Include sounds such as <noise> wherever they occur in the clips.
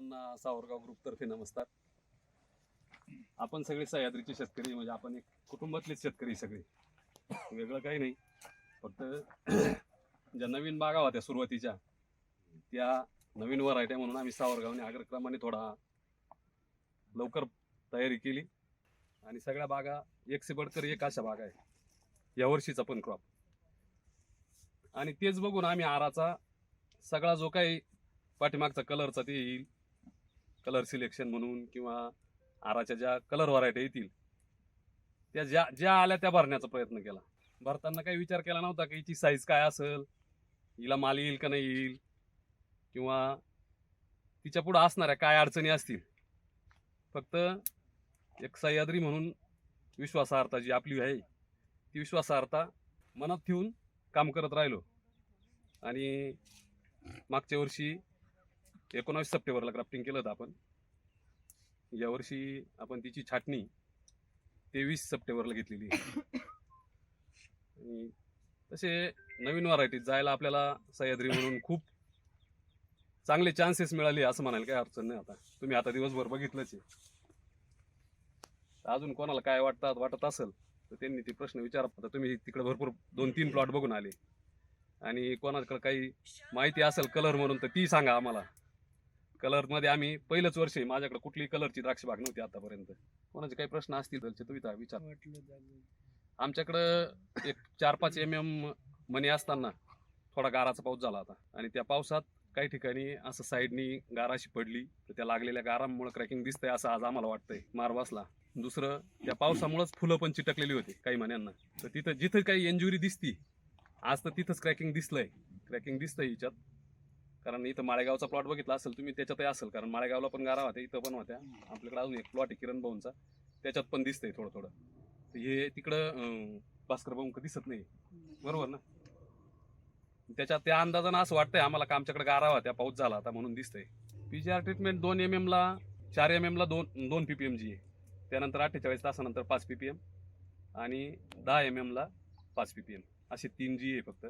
सर्वांना सावरगाव ग्रुपतर्फे नमस्कार. आपण सगळे सह्याद्रीचे शेतकरी म्हणजे आपण एक कुटुंबातलेच शेतकरी सगळे. वेगळं काही नाही. फक्त <clears throat> ज्या नवीन बागा होत्या सुरुवातीच्या त्या नवीन व्हरायट्या म्हणून आम्ही सावरगावने अग्रक्रमाने थोडा लवकर तयारी केली. आणि सगळ्या बागा एक सिबडकर एक अशा बागा आहे. यावर्षीचा पण क्रॉप आणि तेच बघून आम्ही आराचा सगळा जो काही पाठीमागचा कलरचा ते येईल. कलर सिलेक्शन म्हणून किंवा आराच्या ज्या कलर व्हरायटी येतील त्या ज्या ज्या आल्या त्या भरण्याचा प्रयत्न केला. भरताना काही विचार केला नव्हता की हिची साईज काय असेल हिला माल येईल का नाही येईल किंवा तिच्या पुढं असणाऱ्या काय अडचणी असतील. फक्त एक सह्याद्री म्हणून विश्वासार्हता जी आपली आहे ती विश्वासार्हता मनात ठेवून काम करत राहिलो. आणि मागच्या वर्षी एकोणावीस सप्टेंबरला क्राफ्टिंग केलं होतं आपण. यावर्षी आपण तिची छाटणी तेवीस सप्टेंबरला घेतलेली आणि तसे नवीन व्हरायटी जायला आपल्याला सह्याद्री म्हणून खूप चांगले चान्सेस मिळाले असं म्हणायला काही अडचण नाही आता. तुम्ही आता दिवसभर बघितलंच आहे. अजून कोणाला काय वाटतात वाटत असेल तर त्यांनी ते प्रश्न विचारा आता तुम्ही तिकडे भरपूर दोन तीन प्लॉट बघून आले. आणि कोणाकडे काही माहिती असेल कलर म्हणून तर ती सांगा आम्हाला. कलरमध्ये आम्ही पहिलंच वर्ष आहे. माझ्याकडे कुठलीही कलरची द्राक्ष बाग नव्हती आतापर्यंत. कोणाचे काही प्रश्न असतील तर तुम्ही त्या विचार आमच्याकडं एक चार पाच एम एम मनी असताना थोडा गाराचा पाऊस झाला होता. आणि त्या पावसात काही ठिकाणी असं साईडनी गार अशी पडली. तर त्या लागलेल्या गारांमुळे क्रॅकिंग दिसतंय असं आज आम्हाला वाटतंय. मार बसला. दुसरं त्या पावसामुळेच फुलं पण चिटकलेली होती काही मण्यांना तर तिथं जिथं काही इंजुरी दिसती आज तर तिथंच क्रॅकिंग दिसलंय. क्रॅकिंग दिसतंय हिच्यात. कारण इथं माळेगावचा प्लॉट बघितला असेल तुम्ही त्याच्यातही असेल. कारण माळेगावला पण गारा होत्या इथं पण होत्या. आपल्याकडे अजून एक प्लॉट आहे किरण भाऊंचा. त्याच्यात पण दिसतंय थोडं थोडं. तर हे तिकडं भास्कर भाऊ दिसत नाही बरोबर ना? त्याच्या त्या अंदाजानं असं वाटतंय आम्हाला का आमच्याकडे गारा होत्या पाऊस झाला आता म्हणून दिसतंय. पीजीआर ट्रीटमेंट दोन एम एमला चार एम एमला दोन दोन पी पी एम जी आहे. त्यानंतर अठ्ठेचाळीस तासानंतर पाच पी पी एम आणि दहा एम एमला पाच पी पी एम असे तीन जी आहे फक्त.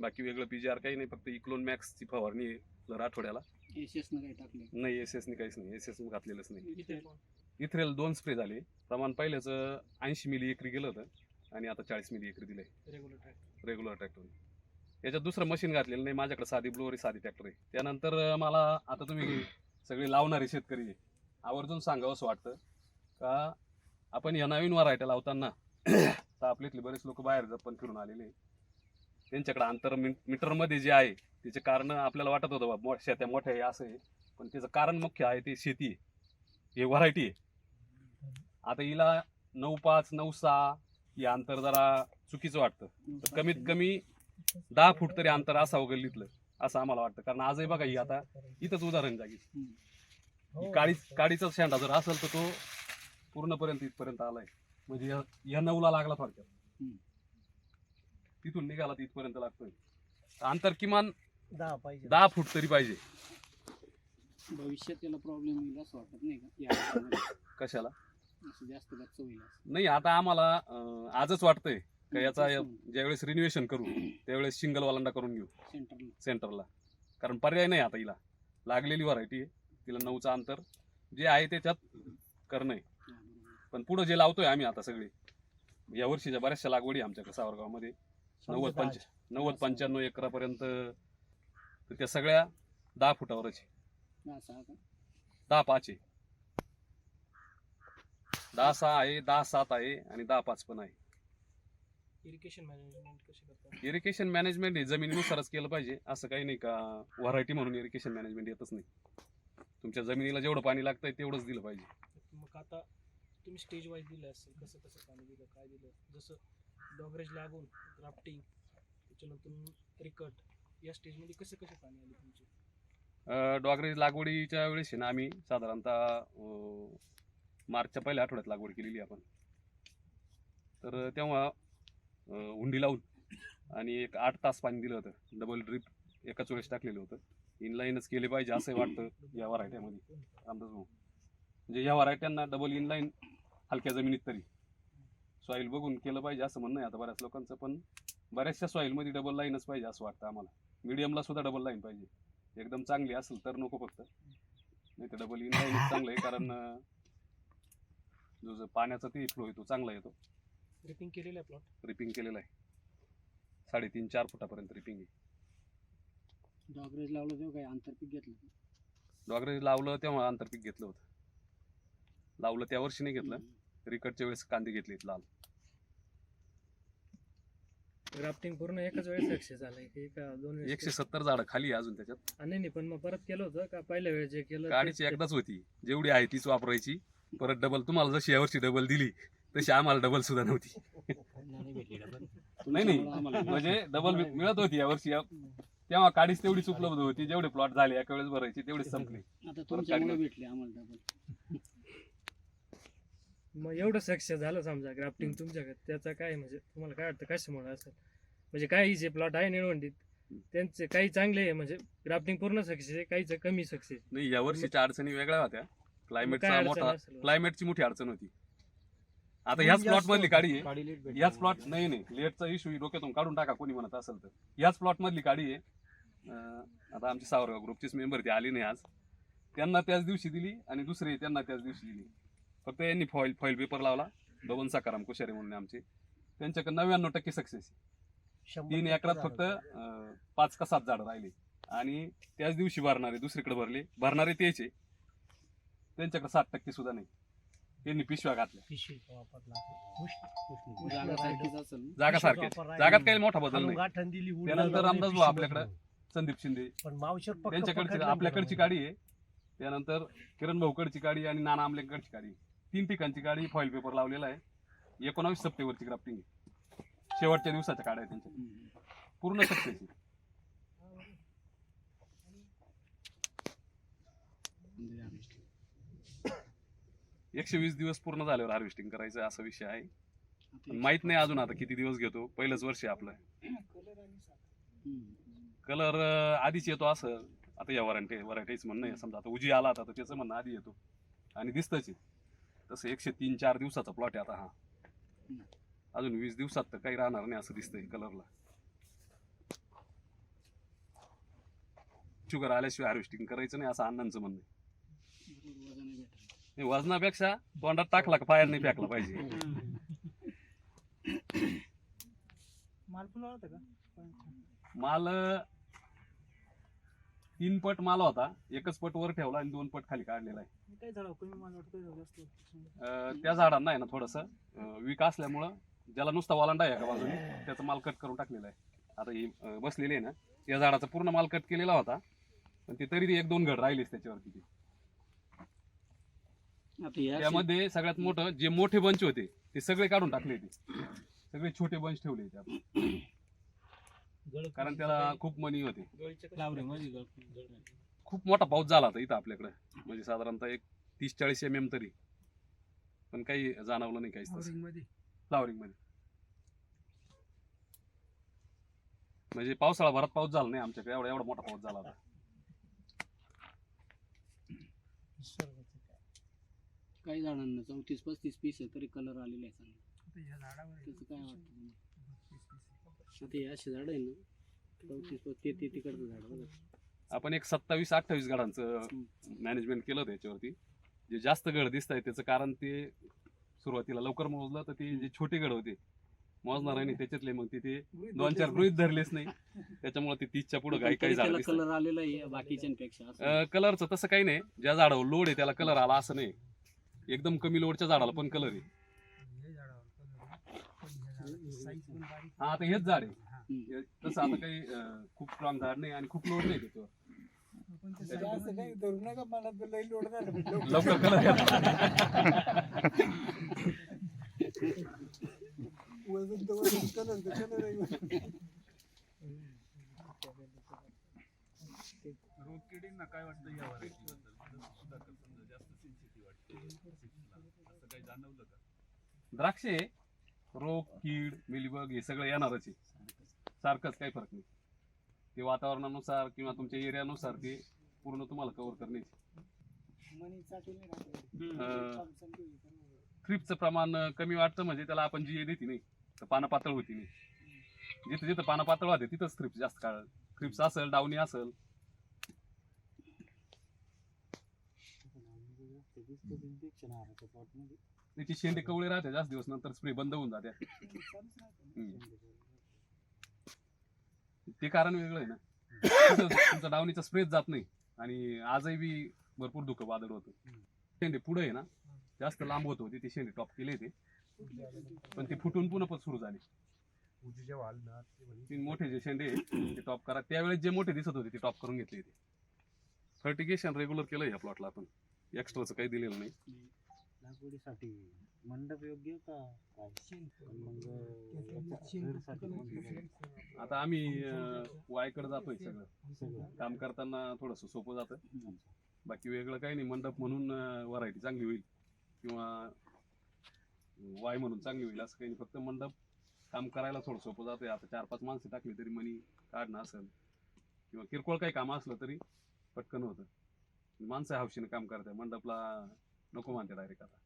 बाकी वेगळं पीजीआर काही नाही फक्त इक्लोन मॅक्सची फवारणी आहे दर आठवड्याला. एस न काही टाकले नाही. एस एसनी काहीच नाही एस एस घातलेलंच नाही. इथे इथरेल दोन स्प्रे झाले. प्रमाण पहिल्याचं ऐंशी मिली एकरी गेलं होतं आणि आता चाळीस मिली एकरी दिलंय. रेग्युलर ट्रॅक रेग्युलर ट्रॅक्टर याच्यात दुसरं मशीन घातलेलं नाही माझ्याकडे साधी ब्लोअरी साधी ट्रॅक्टर आहे. त्यानंतर मला आता तुम्ही सगळे लावणारे शेतकरी. आवर्जून सांगावं असं वाटतं का आपण या नवीन व्हरायट्या लावताना <coughs> तर आपल्या इथले बरेच लोक बाहेर जात पण फिरून आलेले आहे. त्यांच्याकडे अंतर मीटरमध्ये जे आहे त्याचे कारण आपल्याला वाटत होतं बाबा शेत्या मोठ्या आहे असं आहे. पण त्याचं कारण मुख्य आहे ते शेती आहे. हे व्हरायटी आहे. आता हिला नऊ पाच नऊ सहा हे अंतर जरा चुकीचं वाटतं. तर कमीत कमी दहा फूट तरी अंतर असावं गल्लीतलं असं आम्हाला वाटतं. कारण आजही बघा ही आता इथंच उदाहरण जागी. काळी काडीचा शेंडा जर असेल तर तो पूर्णपर्यंत इथपर्यंत आलाय. म्हणजे या- नऊला लागला थोडक्यात. तिथून निघाला तर इथपर्यंत लागतोय. अंतर किमान दहा पाहिजे. दहा फूट तरी पाहिजे. भविष्यात त्याला प्रॉब्लेम येईल असं वाटत नाही का? या कशाला? असं जास्त खर्च होईल असं. नाही आता आम्हाला अं, आजच वाटतंय का याचा. ज्यावेळेस रिन्युएशन करू त्यावेळेस सिंगल वालांडा करून घेऊ. सेंटरला सेंटरला कारण पर्याय नाही आता हिला. लागलेली व्हरायटी आहे. तिला नऊचं अंतर. जे आहे त्याच्यात करणं आहे हा, बरोबर. पण पुढं जे लावतोय आम्ही आता सगळे. या वर्षीच्या बऱ्याचशा लागवडी आहे आमच्याकडे सावरगावमध्ये. नव्वद पंच नव्वद पंच्याण्णव एकरापर्यंत तर त्या सगळ्या दहा फुटावरच. आहे. दहा पाच आहे. दहा सहा आहे दहा सात आहे आणि दहा पाच पण आहे. इरिगेशन मॅनेजमेंट कशी करतात? इरिगेशन मॅनेजमेंट हे जमिनीनुसारच केलं पाहिजे. असं काही नाही का व्हरायटी म्हणून इरिगेशन मॅनेजमेंट येतच नाही. तुमच्या जमिनीला जेवढं पाणी लागतंय तेवढंच दिलं पाहिजे. मग आता तुम्ही स्टेज वाईज दिलं असेल कसं कसं पाणी दिलं काय दिलं? जसं डॉगरेज लागून ग्राफ्टिंग त्याच्यानंतर रिकट या स्टेजमध्ये कसे कसे पाणी आले तुमचे? डॉगरेज लागवडीच्या वेळेस आहे ना आम्ही साधारणतः अं, मार्चच्या पहिल्या आठवड्यात लागवड केलेली आपण. तर तेव्हा अं, हुंडी लावून आणि एक आठ तास पाणी दिलं होतं. डबल ड्रिप एकाच वेळेस टाकलेलं होतं. इनलाईनच केले पाहिजे असं वाटतं या व्हरायट्यामध्ये अंदाज भाऊ म्हणजे या व्हरायट्यांना डबल इनलाईन हलक्या जमिनीत तरी. सॉईल बघून केलं पाहिजे असं म्हणणं आहे आता बऱ्याच लोकांचं पण बऱ्याचशा सॉईलमध्ये डबल लाईनच पाहिजे असं वाटतं आम्हाला. मिडियमला सुद्धा डबल लाईन पाहिजे. एकदम चांगली असेल तर नको फक्त. नाही तर डबल इन लाईन चांगलं आहे कारण जो जो पाण्याचा ते फ्लो येतो चांगला येतो. रिपिंग केलेलं आहे प्लॉट रिपिंग केलेला आहे. साडेतीन चार फुटापर्यंत रिपिंग आहे. डॉगरेज लावलं तेव्हा काही आंतरपीक घेतलं का? डॉगरेज लावलं तेव्हा आंतरपीक घेतलं होतं. लावलं त्या वर्षी नाही घेतलं. रिकटच्या वेळेस कांदे घेतलेत लाल. ग्राफ्टिंग पूर्ण एकाच वेळेस सक्सेस झालंय. की का दोन वेळेस एकशे सत्तर झाडं खाली आहे अजून त्याच्यात. केलं? नाही नाही पण मग परत केलं होतं का? पहिल्या वेळेस जे केलं गाडीची एकदाच होती. जेवढी आहे तीच वापरायची. परत डबल तुम्हाला जशी यावर्षी डबल दिली तशी आम्हाला डबल सुद्धा नव्हती. नाही नाही. म्हणजे डबल मिळत होती यावर्षी या- तेव्हा काडीच तेवढीच उपलब्ध होती. जेवढे प्लॉट झाले एका वेळेस भरायची तेवढीच संपली. आता तुमच्यामुळे. भेटले आम्हाला डबल मग एवढं सक्सेस झालं समजा ग्राफ्टिंग तुमच्याकडे त्याचा काय म्हणजे तुम्हाला काय वाटतं कशामुळे असेल? म्हणजे काही जे प्लॉट आहे निळवंडीत त्यांचे काही चांगले आहे म्हणजे ग्राफ्टिंग पूर्ण सक्सेस आहे काहीच कमी सक्सेस नाही या वर्षीच्या अडचणी वेगळ्या होत्या. क्लायमेटचा मोठा क्लायमेटची मोठी अडचण होती. आता ह्याच प्लॉट मधली काढी आहे. याच प्लॉट नाही नाही. लेटचा इश्यू डोक्यातून काढून टाका कोणी म्हणत असेल तर. याच प्लॉट मधली काढी आहे. अं, आता आमची सावरगाव ग्रुपचीच मेंबर ती आली नाही आज. त्यांना त्याच दिवशी दिली आणि दुसरी त्यांना त्याच दिवशी दिली. फक्त यांनी फॉईल फॉईल पेपर लावला. बबन सकाराम कुशारे म्हणून आमचे. त्यांच्याकडे नव्याण्णव टक्के सक्सेस तीन एकरात फक्त अं, पाच का सात झाडं राहिली. आणि त्याच दिवशी भरणारे दुसरीकडे भरले. भरणारे तेच आहे. त्यांच्याकडे सात टक्के सुद्धा नाही. त्यांनी पिशव्या घातल्या. जागा सारखीच असेल ना? जागा सारखे जागात काही मोठा बदल नाही. त्यानंतर रामदास भाऊ आपल्याकडे संदीप शिंदे. पण मावशर पक्क त्यांच्याकडची पकडलं आपल्याकडची. गाडी आहे. त्यानंतर किरण भाऊकडची गाडी आणि नाना आमलेकडची गाडी आहे. तीन ठिकाणची गाडी फॉईल पेपर लावलेला आहे. एकोणावीस सप्टेंबरची ग्राफ्टिंग आहे. शेवटच्या दिवसाच्या गाड्या आहे त्यांच्या. पूर्ण सक्सेस एकशे वीस दिवस पूर्ण झाल्यावर हार्वेस्टिंग करायचं असा विषय आहे. माहीत नाही अजून आता किती दिवस घेतो. पहिलंच वर्ष आहे आपलं. कलर आधीच येतो असं. आता या वरांटे वरायटीच म्हणणं आहे. समजा आता उजी आला आता त्याचं म्हणणं आधी येतो. आणि दिसतंच आहे. तसं एकशे तीन चार दिवसाचा प्लॉट आहे आता हा. अजून वीस दिवसात तर काही राहणार नाही असं दिसतंय कलरला शुगर आल्याशिवाय हार्वेस्टिंग करायचं नाही असं अण्णांचं म्हणणं आहे. बरोबर वजनही भेटलं. हे वजनापेक्षा तोंडात टाकला का पायात नाही फेकला पाहिजे? माल पण होता का? माल अं, तीन पट माल होता. एकच पट वर ठेवला आणि दोन पट खाली काढलेला आहे. काय झालं कमी माल वाटतं काय झालं जास्त? अं, त्या झाडांना आहे ना थोडंसं वीक असल्यामुळं ज्याला नुसता वालांडा आहे एका बाजूने त्याचा माल कट करून टाकलेला आहे. आता ही अं, बसलेली आहे ना या झाडाचा पूर्ण माल कट केलेला होता. पण ते तरी ते एक दोन घड राहिलेच त्याच्यावरती ते. आता या त्यामध्ये सगळ्यात मोठं जे मोठे बंच होते ते सगळे काढून टाकले ते सगळे छोटे बंच ठेवले त्यात कारण त्याला खूप मनी होते. खूप मोठा पाऊस झाला होता इथं आपल्याकडे. म्हणजे साधारणतः एक तीस चाळीस एम एम तरी. पण काही जाणवलं नाही काहीच तसं. फ्लावरिंगमध्ये म्हणजे पावसाळा भरात पाऊस झाला नाही आमच्याकडे. एवढा एवढा मोठा पाऊस झाला होता. काही झाडांना चौतीस पस्तीस पीस तरी कलर आलेला आहे चांगला त्याचं काय वाटतं तुम्हाला? आता हे असे झाड आहे ना चौतीस पस्तीस ते ते तिकडचं झाड बघा. आपण एक सत्तावीस अठ्ठावीस गडांचं मॅनेजमेंट केलं होतं याच्यावरती. जे जास्त गड दिसत आहे त्याचं कारण ते सुरुवातीला लवकर मोजलं तर ते जे छोटे गड होते मोजणार आहे त्याच्यातले मग ते ते दोन चार गृहित धरलेच नाही. त्याच्यामुळे ते तीसच्या पुढे काही काही झाड त्याला कलर आलेला आहे बाकीच्यांपेक्षा कलरचं तसं काही नाही. ज्या झाडावर लोड आहे त्याला कलर आला असं नाही. एकदम कमी लोडच्या झाडाला पण कलर आहे. हा आता हेच झाड आहे. हे- तसं आता काही अं, खूप स्ट्रॉंग झाड नाही आणि खूप लोड नाही त्याच्यावर. लवकर कलर रोगकिडींना काय वाटतं या व्हरायटी द्राक्षे रोग कीड मिलीबग हे सगळं येणारच आहे. सारखंच काही फरक नाही. ते वातावरणानुसार किंवा तुमच्या एरियानुसार ते पूर्ण तुम्हाला कव्हर करण्याची. थ्रिपचं प्रमाण कमी वाटतं म्हणजे त्याला आपण जी देते नाही. तर पानं पातळ होती नाही. जिथं जिथं पानं पातळ वाहते तिथंच थ्रिप्स जास्त काळ थ्रिप्स असेल डावणी असेल त्याची शेंडे कवळे राहते जास्त दिवस नंतर स्प्रे बंद होऊन जाते. ते कारण वेगळं आहे ना. तुमचा डावणीचा स्प्रेच जात नाही. आणि आजही बी भरपूर धुकं वादळ होतं. शेंडे पुढे आहे ना जास्त लांब होत होते ते शेंडे टॉप केले ते. पण ते फुटून पुन्हा पण सुरू झाले. तीन मोठे जे शेंडे आहे, ते टॉप करा. त्यावेळेस जे मोठे दिसत होते ते टॉप करून घेतले ते. फर्टिगेशन रेग्युलर केलं या प्लॉटला आपण. एक्स्ट्राचं काही दिलेलं नाही. लागवडीसाठी मंडप योग्य का? काय? मग आता आम्ही वायकडे जातोय सगळं. सगळं काम करताना थोडंसं सोपं जातं. बाकी वेगळं काही नाही. मंडप म्हणून व्हरायटी चांगली होईल. किंवा वाय म्हणून चांगली होईल असं काही नाही. फक्त मंडप काम करायला थोडं सोपं जातंय. आता चार पाच माणसं टाकली तरी मनी काढणं असेल. किंवा किरकोळ काही काम असलं तरी पटकन होतं. माणसं हौशीने काम करते मंडपला नको म्हणते डायरेक्ट आता.